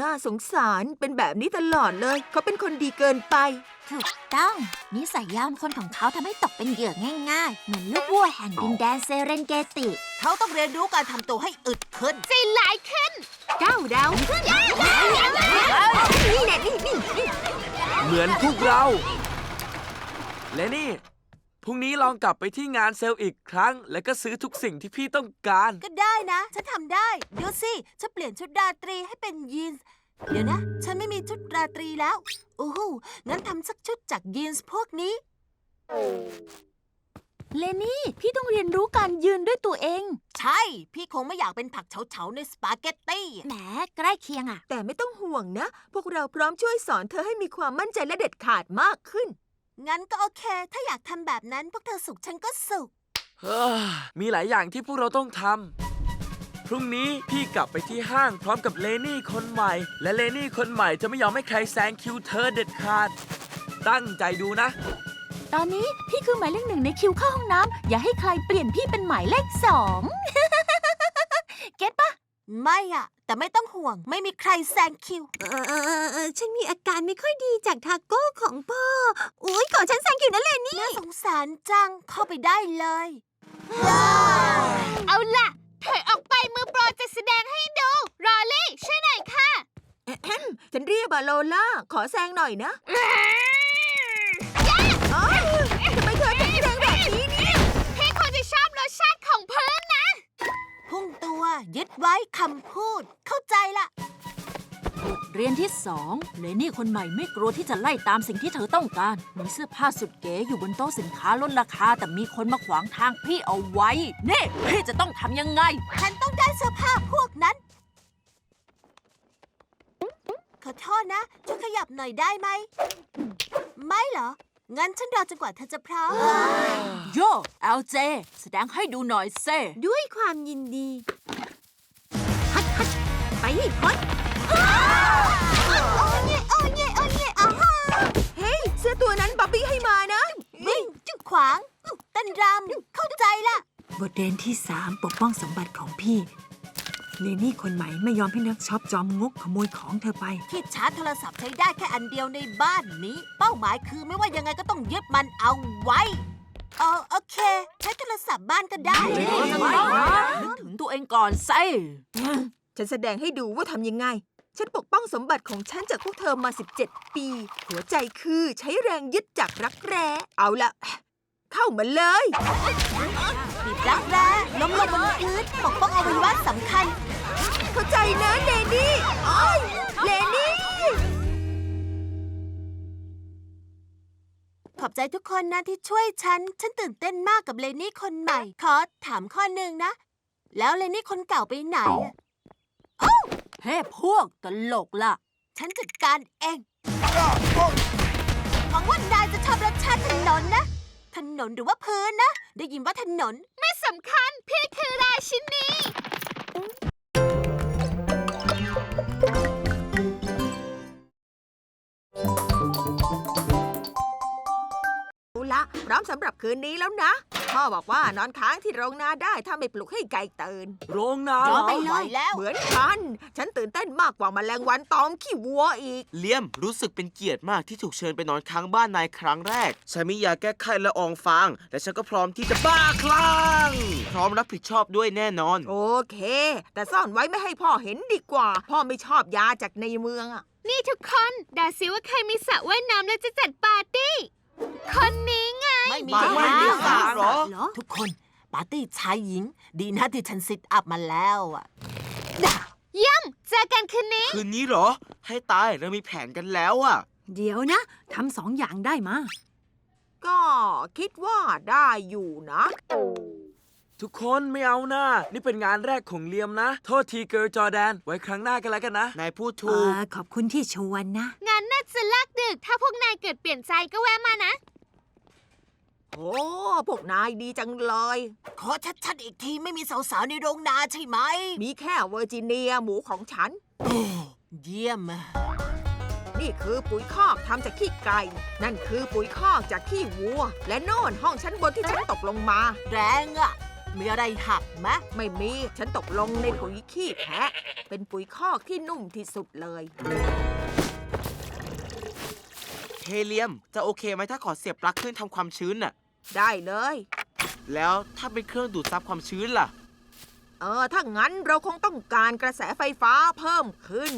น่าสงสารเป็นแบบนี้ตลอดเลย เขาเป็นคนดีเกินไป ถูกต้องนิสัยยามคนของเขาทำให้ตกเป็นเหยื่อง่าย ๆ เหมือนลูกวัวแห่งดินแดนเซเรนเกติ เขาต้องเรียนรู้การทำตัวให้อึดขึ้นใจหลายขึ้นก้าวดาวนี่แน่นี่นี่นี่เหมือนพวกเรา และนี่ พรุ่งนี้ลองกลับไปที่งานเซลล์อีกครั้ง แล้วก็ซื้อทุกสิ่งที่พี่ต้องการ ก็ได้นะ ฉันทำได้เดี๋ยวสิ ฉันเปลี่ยนชุดราตรีให้เป็นยีนส์ เดี๋ยวนะ ฉันไม่มีชุดราตรีแล้วโอ้โหงั้นทำสักชุดจากยีนส์พวกนี้ เลนี่ พี่ต้องเรียนรู้การยืนด้วยตัวเอง ใช่ พี่คงไม่อยากเป็นผักเฉาๆในสปาเกตตี้ แหมใกล้เคียงอะ แต่ไม่ต้องห่วงนะ พวกเราพร้อมช่วยสอนเธอให้มีความมั่นใจและเด็ดขาดมากขึ้น งั้นก็โอเค ถ้าอยากทำแบบนั้นพวกเธอสุขฉันก็สุข เฮ้อมีหลายอย่างที่พวกเราต้องทำ พรุ่งนี้พี่กลับไปที่ห้างพร้อมกับเลนี่คนใหม่ และเลนี่คนใหม่จะไม่ยอมให้ใครแซงคิวเธอเด็ดขาด ตั้งใจดูนะ ตอนนี้พี่คือหมายเลขหนึ่งในคิวเข้าห้องน้ำอย่าให้ใครเปลี่ยนพี่เป็นหมายเลขสอง เก็ตปะ ไม่อะ แต่ไม่ต้องห่วง ไม่มีใครแซงคิว เออเออเออเออฉันมีอาการไม่ค่อยดีจากทาโก้ของพ่อ อุ้ยขอฉันแซงคิวนั่นเลยนี่ น่าสงสารจังเข้าไปได้เลย เอาล่ะถอยออกไปมือโปรจะแสดงให้ดู รอลี่ช่วยหน่อยค่ะ ฉันเรียกบาโลล่า ขอแซงหน่อยนะอ้าวทำไมเธอ ยึดไว้คำพูด เข้าใจละเรียนที่สองเลนี่คนใหม่ไม่กลัวที่จะไล่ตามสิ่งที่เธอต้องการ มีเสื้อผ้าสุดเก๋อยู่บนโต๊ะสินค้าลดราคา แต่มีคนมาขวางทางพี่เอาไว้ นี่พี่จะต้องทำยังไง ฉันต้องได้เสื้อผ้าพวกนั้น ขอโทษนะช่วยขยับหน่อยได้ไหม ไม่เหรอ งั้นฉันรอจนกว่าเธอจะพร้อม โยเอลเจ แสดงให้ดูหน่อยเซด้วยความยินดีฮัดฮัด ไปให้พ้นโอ้ยเย่โอ้ยเย่โอ้ยเย่อ้าวเฮ้ย เสื้อตัวนั้นบ๊อบบี้ให้มานะ วิ่งจุดขวางเต้นรำเข้าใจละบทเรียนที่3ปกป้องสมบัติของพี่เลนี่คนใหม่ไม่ยอมให้นักช็อปจอมงกขโมยของเธอไป ที่ชาร์จโทรศัพท์ใช้ได้แค่อันเดียวในบ้านนี้ เป้าหมายคือไม่ว่ายังไงก็ต้องยึดมันเอาไว้เออโอเค ใช้โทรศัพท์บ้านก็ได้นึกถึงตัวเองก่อนเซ ฉันแสดงให้ดูว่าทำยังไง ฉันปกป้องสมบัติของฉันจากพวกเธอมา 17 ปี หัวใจคือใช้แรงยึดจากรักแร้ เอาละ เข้ามาเลยบีบรักแร้ล้มลงบนพื้นปกป้องอวัยวะสำคัญ เข้าใจนะเลนี่โอ้ยเลนี่ ขอบใจทุกคนนะที่ช่วยฉัน ฉันตื่นเต้นมากกับเลนี่คนใหม่ ขอถามข้อหนึ่งนะ แล้วเลนี่คนเก่าไปไหนอะ เฮ้พวกตลกล่ะ ฉันจัดการเอง หวังว่านายจะชอบรสชาติถนนนะ ถนนหรือว่าพื้นนะ ได้ยินว่าถนน ไม่สำคัญ พี่คือราชินีเอา ละ พร้อมสำหรับคืนนี้แล้วนะ พ่อบอกว่านอนค้างที่โรงนาได้ถ้าไม่ปลุกให้ไก่ตื่น โรงนารเหรออไปไหวแล้ว เหมือนกัน ฉันตื่นเต้นมากกว่าแมลงวันตอมขี้วัวอีก เลียมรู้สึกเป็นเกียรติมากที่ถูกเชิญไปนอนค้างบ้านนายครั้งแรก ฉันมียาแก้ไข้ละอองฟาง และฉันก็พร้อมที่จะบ้าคลั่ง พร้อมรับผิดชอบด้วยแน่นอน โอเค แต่ซ่อนไว้ไม่ให้พ่อเห็นดีกว่า พ่อไม่ชอบยาจากในเมืองอะ นี่ทุกคนดาซิว่าใครมีสระว่ายน้ำแล้วจะจัดปาร์ตี้ คนนี้ไง ไม่มีไม่ไม่มีแล้วสระเหรอ ทุกคนปาร์ตี้ชายหญิง ดีนะที่ฉันซิทอัพมาแล้วอะย่ำเจอกันคืนนี้ คืนนี้เหรอ ให้ตายเรามีแผนกันแล้วอะเดี๋ยวนะทำสองอย่างได้มา ก็คิดว่าได้อยู่นะ ทุกคนไม่เอาหน้า นี่เป็นงานแรกของเลียมนะ โทษทีเกิร์ลจอแดน ไว้ครั้งหน้ากันแล้วกันนะ นายพูดเอถูกอขอบคุณที่ชวนนะงานน่าจะลากดึก ถ้าพวกนายเกิดเปลี่ยนใจก็แวะมานะ โอ้พวกนายดีจังเลย ขอชัดๆอีกทีไม่มีสาวๆในโรงนาใช่ไหม มีแค่เวอร์จิเนียหมูของฉัน เยี่ยมอะนี่คือปุ๋ยคอกทำจากขี้ไก่ นั่นคือปุ๋ยคอกจากขี้วัว และโน่นห้องชั้นบนที่ฉันตกลงมา แรงอะ มีอะไรหักมะไม่มี ฉันตกลงในปุ๋ยขี้แพะ เป็นปุ๋ยคอกที่นุ่มที่สุดเลย เฮเลียม จะโอเคไหมถ้าขอเสียบปลั๊กเครื่องทำความชื้นน่ะ ได้เลย แล้วถ้าเป็นเครื่องดูดซับความชื้นล่ะ เออ ถ้างั้นเราคงต้องการกระแสไฟฟ้าเพิ่มขึ้น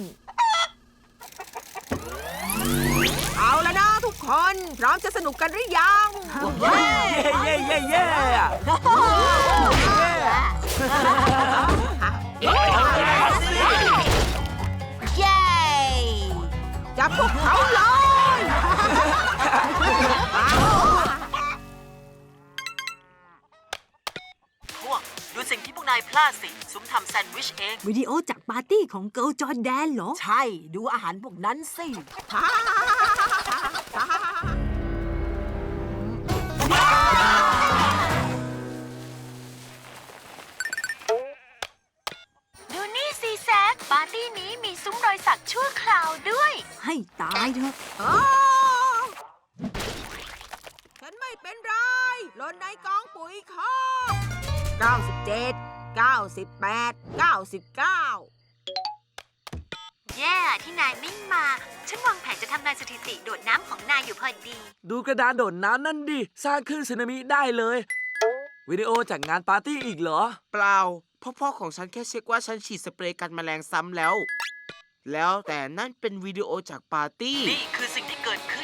คนพร้อมจะสนุกกันหรือยังเย้เย้เย้เย้เย้จับพวกเขาเลยพวกดูสิ่งที่พวกนายพลาดสิซุ้มทำแซนด์วิชเอง วิดีโอจากปาร์ตี้ของเกิร์ลจอร์แดนเหรอ ใช่ ดูอาหารพวกนั้นสิ 98 99 แย่ที่นายไม่มา ฉันวางแผนจะทำลายสถิติโดดน้ำของนายอยู่พอดี ดูกระดานโดดน้ำนั่นดิ สร้างคลื่นสึนามิได้เลย วิดีโอจากงานปาร์ตี้อีกเหรอ เปล่าพ่อพ่อของฉันแค่เช็คว่าฉันฉีดสเปรย์กันแมลงซ้ำแล้ว แล้วแต่นั่นเป็นวิดีโอจากปาร์ตี้ นี่คือสิ่งที่เกิดขึ้น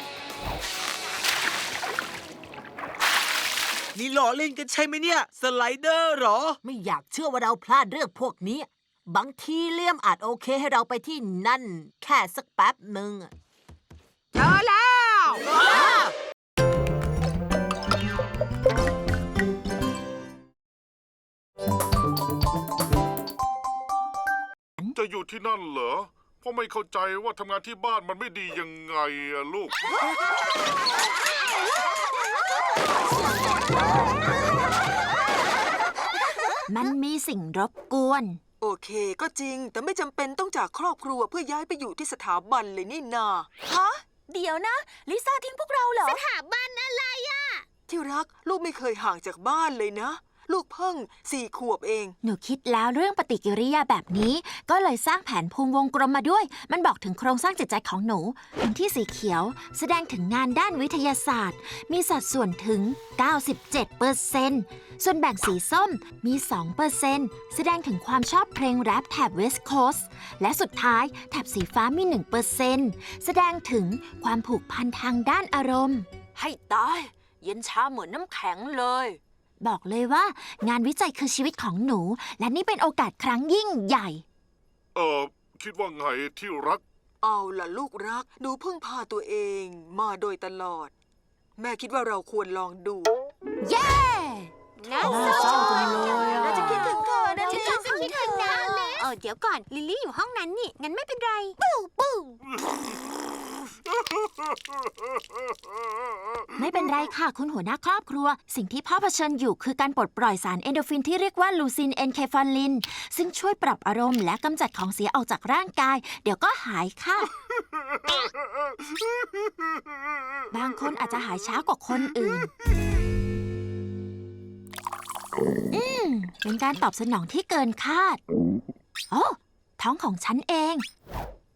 นี่ล้อเล่นกันใช่ไหมเนี่ย สไลเดอร์เหรอ ไม่อยากเชื่อว่าเราพลาดเรื่องพวกนี้ บางทีเลี่ยมอาจโอเคให้เราไปที่นั่น แค่สักแป๊บหนึ่งอะเจอแล้วจะอยู่ที่นั่นเหรอเพราะไม่เข้าใจว่าทำงานที่บ้านมันไม่ดียังไงอะลูก มันมีสิ่งรบกวน โอเคก็จริง แต่ไม่จำเป็นต้องจากครอบครัวเพื่อย้ายไปอยู่ที่สถาบันเลยนี่นา ฮะ เดี๋ยวนะ ลิซ่าทิ้งพวกเราเหรอ สถาบันอะไรอะที่รักลูกไม่เคยห่างจากบ้านเลยนะ ลูกเพิ่งสี่ขวบเอง หนูคิดแล้วเรื่องปฏิกิริยาแบบนี้ ก็เลยสร้างแผนภูมิวงกลมมาด้วย มันบอกถึงโครงสร้างจิตใจของหนูพื้นที่สีเขียว แสดงถึงงานด้านวิทยาศาสตร์ มีสัดส่วนถึง 97%เปอร์เซนต์ส่วนแบ่งสีส้มมี2%เปอร์เซนต์แสดงถึงความชอบเพลงแรปแถบเวสต์โคสและสุดท้ายแถบสีฟ้ามี1%เปอร์เซนต์แสดงถึงความผูกพันทางด้านอารมณ์ ให้ตาย เย็นชาเหมือนน้ำแข็งเลย บอกเลยว่า งานวิจัยคือชีวิตของหนู และนี่เป็นโอกาสครั้งยิ่งใหญ่ เออคิดว่าไงที่รัก เอาล่ะลูกรัก หนูเพิ่งพาตัวเองมาโดยตลอด แม่คิดว่าเราควรลองดู เย้น่าน่าเศร้าจังเลยอะ เราจะคิดถึงเธอนะลิซ่าคิดถึงนะเออเดี๋ยวก่อน ลิลลี่อยู่ห้องนั้นนี่ งั้นไม่เป็นไร ปู้ปู้ ไม่เป็นไรค่ะ คุณหัวหน้าครอบครัว สิ่งที่พ่อเผชิญอยู่คือการปลดปล่อยสารเอนโดรฟินที่เรียกว่าลูซินเอนเคฟาลิน ซึ่งช่วยปรับอารมณ์และกำจัดของเสียออกจากร่างกาย เดี๋ยวก็หายค่ะ บางคนอาจจะหายช้ากว่าคนอื่น อืม เป็นการตอบสนองที่เกินคาด โอ้ ท้องของฉันเอง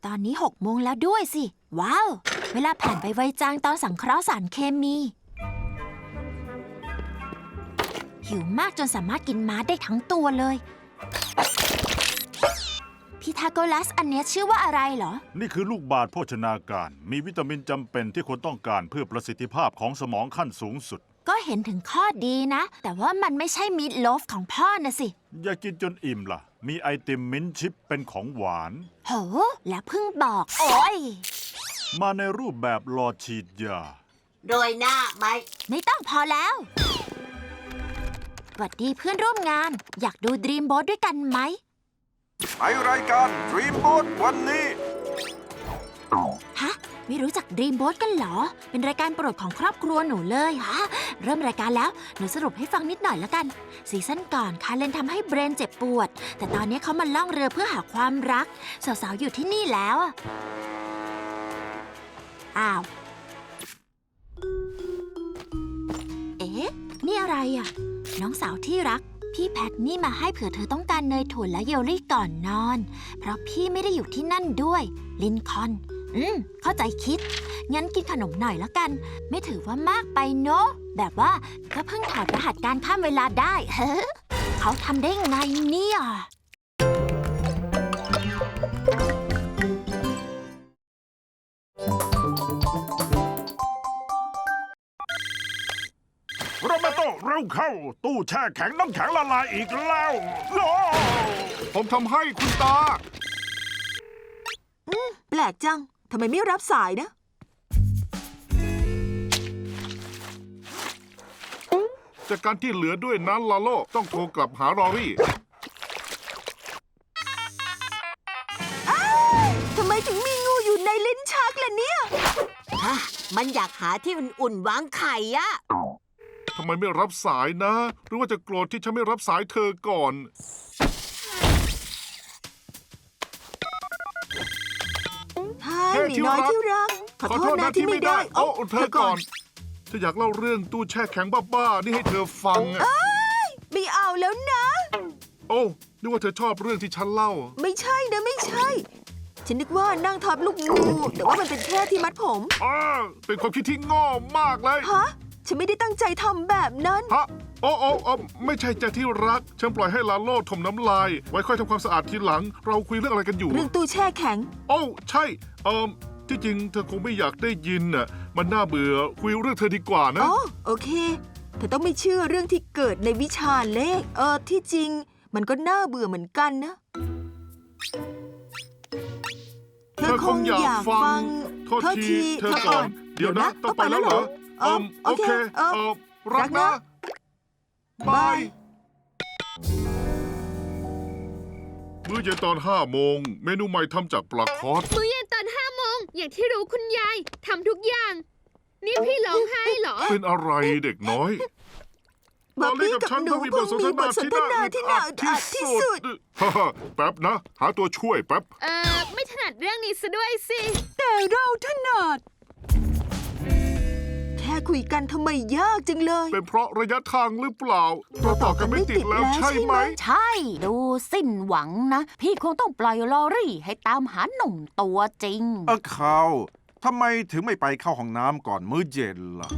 ตอนนี้หกโมงแล้วด้วยสิ ว้าว เวลาผ่านไปไวจังตอนสังเคราะห์สารเคมี หิวมากจนสามารถกินม้าได้ทั้งตัวเลย พีทาโกรัสอันเนี้ยชื่อว่าอะไรเหรอ นี่คือลูกบาศก์โภชนาการ มีวิตามินจำเป็นที่คนต้องการเพื่อประสิทธิภาพของสมองขั้นสูงสุด ก็เห็นถึงข้อดีนะ แต่ว่ามันไม่ใช่มีดโลฟของพ่อนะสิ อย่ากินจนอิ่มล่ะ มีไอติมมิ้นท์ชิปเป็นของหวาน โห และเพิ่งบอก โอ้ย มาในรูปแบบหลอดฉีดยา โดยหน้าไหมไม่ต้องพอแล้วสวัสดีเพื่อนร่วมงาน อยากดูดรีมโบ t ด้วยกันไหม ในรายการ Dream Boat วันนี้ ฮะ ไม่รู้จัก Dream Boat กันเหรอ เป็นรายการโปรดของครอบครัวหนูเลยฮะ เริ่มรายการแล้ว หนูสรุปให้ฟังนิดหน่อยแล้วกัน ซีซั่นก่อนคาเลนทำให้เบรนเจ็บปวด แต่ตอนนี้เขามาล่องเรือเพื่อหาความรัก สาวๆ อยู่ที่นี่แล้ว อ้าว เอ๊ะ นี่อะไรอะ น้องสาวที่รัก พี่แพทนี่มาให้เผื่อเธอต้องการเนยถั่วและเยลลี่ก่อนนอน เพราะพี่ไม่ได้อยู่ที่นั่นด้วย ลินคอน อืม เข้าใจคิด งั้นกินขนมหน่อยแล้วกัน ไม่ถือว่ามากไปเนอะแบบว่าก็เพิ่งถอดรหัสการข้ามเวลาได้ เฮ้อเขาทำได้ไงเนี่ย เบโตเร็วเข้า ตู้แช่แข็งน้ำแข็งละลายอีกแล้วโอ้ผมทำให้คุณตาแปลกจัง ทำไมไม่รับสายนะ จากการที่เหลือด้วยนั้นลาโลต้องโทรกลับหารอรี่ทำไมถึงมีงูอยู่ในลิ้นชักล่ะเนี่ย ฮะมันอยากหาที่อุ่นๆวางไข่อะ ทำไมไม่รับสายนะ หรือว่าจะโกรธที่ฉันไม่รับสายเธอก่อนใช่เฮ้ยหมีที่น้อยรักที่รัก ขอโทษนะที่ไม่ได้โอ้เธอก่อนเธออยากเล่าเรื่องตู้แช่แข็งบ้าๆนี่ให้เธอฟังอะไม่เอาแล้วนะ โอ้นึกว่าเธอชอบเรื่องที่ฉันเล่า ไม่ใช่นะไม่ใช่ ฉันนึกว่านั่งทับลูกงูแต่ว่ามันเป็นแค่ที่มัดผมอ่าเป็นความคิดที่โง่มากเลย ฮะ ฉันไม่ได้ตั้งใจทำแบบนั้น ฮะโอ้โอ้โอ้ไม่ใช่จะที่รัก ฉันปล่อยให้ลาโลถมน้ำลาย ไว้ค่อยทำความสะอาดทีหลัง เราคุยเรื่องอะไรกันอยู่ เรื่องตู้แช่แข็ง โอ้ใช่ เอิมที่จริงเธอคงไม่อยากได้ยินน่ะ มันน่าเบื่อคุยเรื่องเธอดีกว่านะ อ๋อ โอเค เธอต้องไม่เชื่อเรื่องที่เกิดในวิชาเลข เออ ที่จริง มันก็น่าเบื่อเหมือนกันนะ เธอคงอยากฟัง โทษที เธอก่อน เดี๋ยวนะ ต้องไปแล้วเหรอ เอิมโอเคเออเอิมรักนะบายมื้อเย็นตอนห้าโมง เมนูใหม่ทำจากปลาคอสมื้อเย็นตอนห้าโมง อย่างที่รู้คุณยายทำทุกอย่าง นี่พี่ร้องไห้เหรอ เป็นอะไรเด็กน้อยบอบบี้กับหนูคงมีบทสนทนาที่น่าอึดอัดที่สุดฮ่าฮ่าแป๊บนะ หาตัวช่วยแป๊บ เออไม่ถนัดเรื่องนี้ซะด้วยสิ แต่เราถนัดแค่คุยกันทำไมยากจังเลย เป็นเพราะระยะทางหรือเปล่า เราต่อกันไม่ติดแล้วใช่ไหม ใช่ ดูสิ้นหวังนะ พี่คงต้องปล่อยลอรี่ให้ตามหาหนุ่มตัวจริง เออเขาทำไมถึงไม่ไปเข้าห้องน้ำก่อนมื้อเย็นล่ะ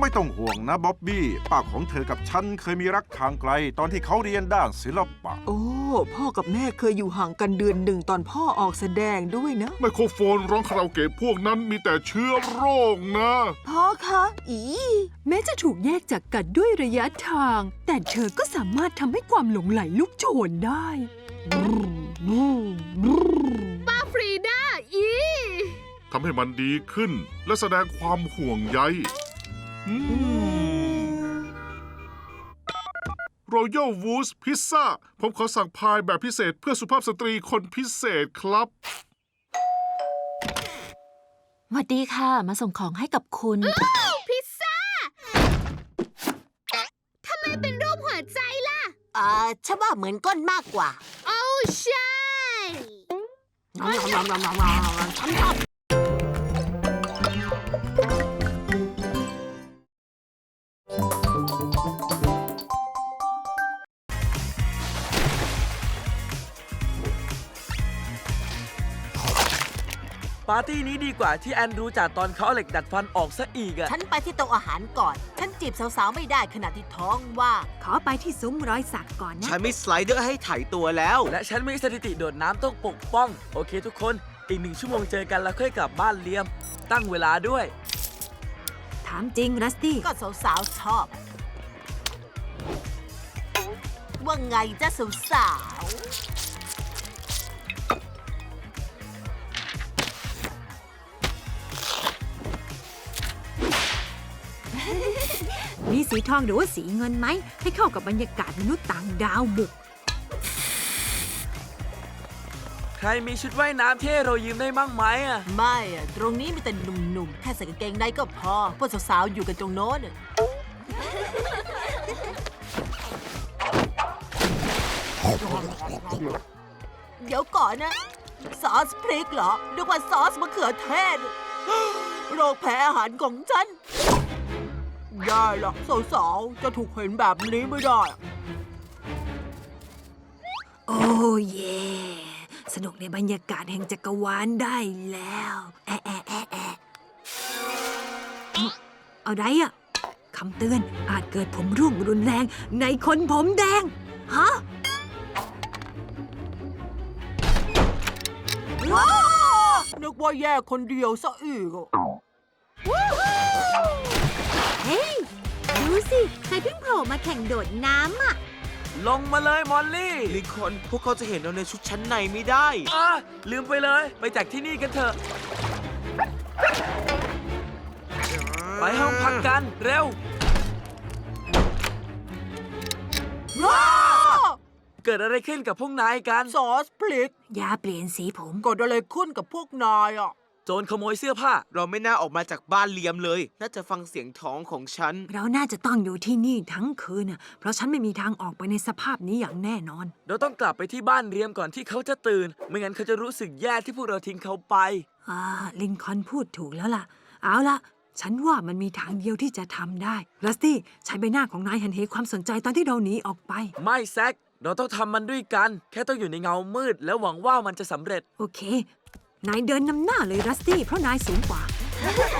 ไม่ต้องห่วงนะบ๊อบบี้ ป้าของเธอกับฉันเคยมีรักทางไกล ตอนที่เขาเรียนด้านศิลปะ โอ้ พ่อกับแม่เคยอยู่ห่างกันเดือนหนึ่งตอนพ่อออกแสดงด้วยนะ ไมโครโฟนร้องคาราโอเกะพวกนั้นมีแต่เชื้อโรคนะ พ่อคะ อี แม้จะถูกแยกจากกันด้วยระยะทาง แต่เธอก็สามารถทำให้ความหลงไหลลุกโชนได้ป้าฟรีด้าอีทำให้มันดีขึ้นและแสดงความห่วงใย รอยัลวูสพิซซ่า ผมขอสั่งพายแบบพิเศษเพื่อสุภาพสตรีคนพิเศษครับ สวัสดีค่ะ มาส่งของให้กับคุณ พิซซ่า ทำไมเป็นรูปหัวใจล่ะอ่าฉันว่าเหมือนก้นมากกว่า โอ้ใช่ ฉันชอบาร์ตี้นี้ดีกว่าที่แอนดรูจากตอนเขาเอาเหล็กดัดฟันออกซะอีกอะฉันไปที่โต๊ะอาหารก่อน ฉันจีบสาวๆไม่ได้ขณะที่ท้องว่างขอไปที่ซุ้มรอยสักก่อนนะ ฉันมีสไลเดอร์ให้ไถตัวแล้ว และฉันมีสถิติโดดน้ำต้องปกป้อง โอเคทุกคน อีกหนึ่งชั่วโมงเจอกันแล้วค่อยกลับบ้านเลียม ตั้งเวลาด้วย ถามจริงรัสตี้ก็สาวๆชอบ ว่าไงจ้าสาวมี สีทองหรือว่าสีเงินไหม ให้เข้ากับบรรยากาศมนุษย์ต่างดาวบุก ใครมีชุดว่ายน้ำที่ให้เรายืมได้มั่งไหมอะๆไม่อะตรงนี้มีแต่หนุ่มๆ แค่ใส่กางเกงในก็พอ พวกสาวๆ อยู่กันตรงโน้นอะเดี๋ยวก่อนนะ ซอสพริกเหรอนึกว่าซอสมะเขือเทศ โรคแพ้อาหารของฉัน ได้ละสาวๆ จะถูกเห็นแบบนี้ไม่ได้ โอ้เย่สนุกในบรรยากาศแห่งจักรวาลได้แล้วแอะแอะแอะแอะอะไรอะคำเตือนอาจเกิดผมร่วงรุนแรงในคนผมแดง ฮะนึกว่าแย่คนเดียวซะอีกอะ ดูสิใครเพิ่งโผล่มาแข่งโดดน้ำอะ ลงมาเลยมอลลี่ลิงคอล์นพวกเขาจะเห็นเราในชุดชั้นในไม่ได้ อะลืมไปเลย ไปจากที่นี่กันเถอะ ไปห้องพักกัน เร็ว เกิดอะไรขึ้นกับพวกนายกัน ซอสพลิก อย่าเปลี่ยนสีผม เกิดอะไรขึ้นกับพวกนายอะ โจรขโมยเสื้อผ้า เราไม่น่าออกมาจากบ้านเลียมเลย น่าจะฟังเสียงท้องของฉัน เราน่าจะต้องอยู่ที่นี่ทั้งคืนน่ะ เพราะฉันไม่มีทางออกไปในสภาพนี้อย่างแน่นอน เราต้องกลับไปที่บ้านเรียมก่อนที่เขาจะตื่น ไม่งั้นเขาจะรู้สึกแย่ที่พวกเราทิ้งเขาไป อ่า ลินคอล์นพูดถูกแล้วล่ะ เอาล่ะฉันว่ามันมีทางเดียวที่จะทำได้ลัสตี้ใช้ใบหน้าของนายหันเหความสนใจตอนที่เราหนีออกไป ไม่แซกเราต้องทำมันด้วยกัน แค่ต้องอยู่ในเงามืด แล้วหวังว่ามันจะสำเร็จ โอเค นายเดินนำหน้าเลยรัสตี้เพราะนายสูงกว่า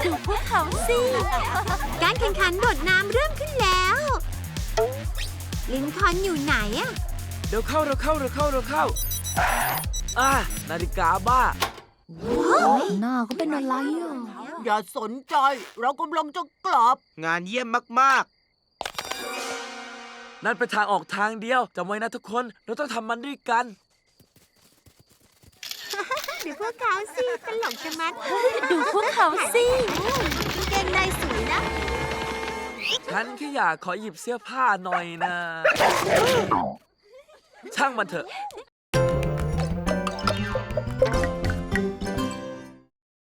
ดูพวกเขาสิ การแข่งขันโดดน้ำเริ่มขึ้นแล้ว ลินคอล์นอยู่ไหนอะเดี๋ยวเข้าเราเข้าเราเข้าเราเข้าอ่านาฬิกาบ้า หน้าก็เป็นอะไรอะอย่าสนใจ เรากำลังจะกลับ งานเยี่ยมมากนั่นเป็นทางออกทางเดียวจำไว้นะทุกคน เราต้องทำมันด้วยกันดู พวกเขาสิตลกจะมัดดูพวกเขาสิกางเกงในสวยนะ ฉันแค่อยากขอหยิบเสื้อผ้าหน่อยนะ ช่างมันเถอะ